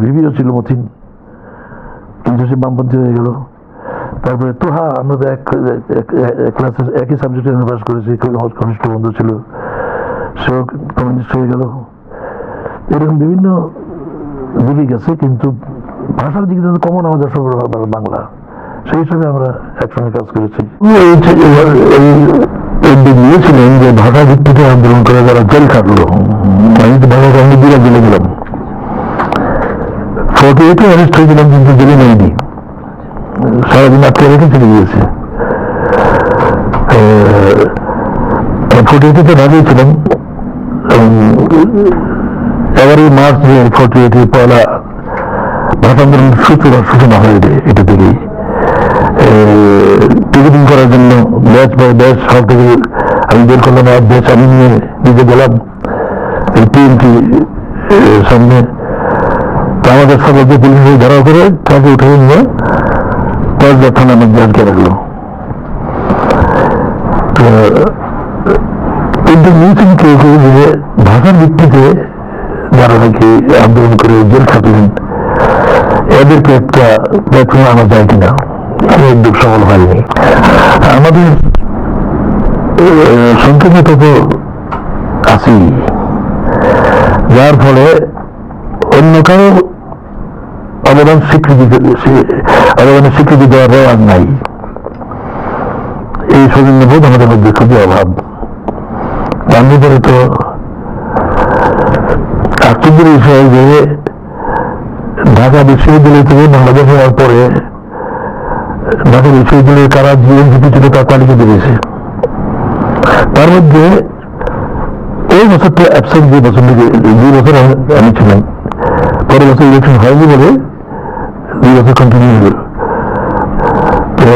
ভিভিও ছিল মতিন। কিন্তু সে বামপন্থী হয়ে গেল। তারপরে তোহা, আমরা তো এক ক্লাসে একই সাবজেক্টে পাস করেছি ঘনিষ্ঠ বন্ধু ছিল। সেও কমিউনিস্ট হয়ে গেল। এরকম বিভিন্ন দিকে গেছে কিন্তু ভাষার দিকে তো কমন আমাদের সব বাংলা। সেই হিসাবে আমরা একসঙ্গে কাজ করেছি। নিয়েছিলেন যে ভাষা ভিত্তিতে আন্দোলন করে যারা জেল খাটলো আমি তো ভাষা সঙ্গে দিলে জেলে গেলাম। হয়েছিলাম কিন্তু জেলে নেয়নি? সারাদিন আটকে রেখে চলে গিয়েছে। ফোর্টি এইটে তো ছিলাম এগারোই মার্চ ফোর্টি এইটে পয়লা সূচনা এটা- থেকেই। টিকিটিং করার জন্য ব্যাচ বাই ব্যাচ সব থেকে আমি বের করলাম ব্যাচ, আমি নিয়ে নিজে গেলাম টিএমটি সামনে। আমাদের সকলকে পুলিশে ধরা করে তাকে উঠে নিয়ে কয়েকটা থানা মধ্যে আটকে রাখল। কিন্তু নিয়েছেন কেউ কেউ যে ভাষার ভিত্তিতে যারা নাকি আন্দোলন করে জেল খাটলেন এদেরকে একটা প্ল্যাটফর্মে আনা যায় কিনা উদ্যোগ সফল হয়নি। আমাদের সংক্ষেপে তো আছি যার ফলে অন্য কারও অবদান স্বীকৃতি অবদানের স্বীকৃতি দেওয়ার আর নাই। এই সৌজন্য বোধ আমাদের মধ্যে খুবই অভাব। তার পরে তো আশ্চর্যের বিষয় যে ঢাকা বিশ্ববিদ্যালয় থেকে বাংলাদেশ হওয়ার পরে ঢাকা বিশ্ববিদ্যালয়ের কারা জীবন ছিল তার তালিকা বেরিয়েছে তার মধ্যে ওই বছরটা অ্যাবসেন্ট যে বছর দুই বছর আমি ছিলাম, পরের বছর ইলেকশন হয়নি বলে দুই কন্টিনিউ হল তো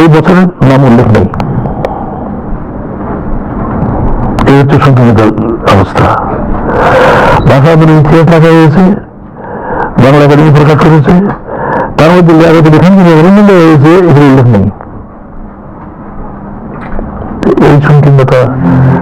এই বছরের নাম উল্লেখ নেই। এই হচ্ছে সংক্রমিত অবস্থা। ভাষা আন্দোলন ইতিহাস লেখা হয়েছে বাংলা একাডেমি প্রকাশ করেছে তার মধ্যে লেখাতে লেখান যে অভিনন্দ হয়েছে এগুলো উল্লেখ নেই। এই সংকীর্ণতা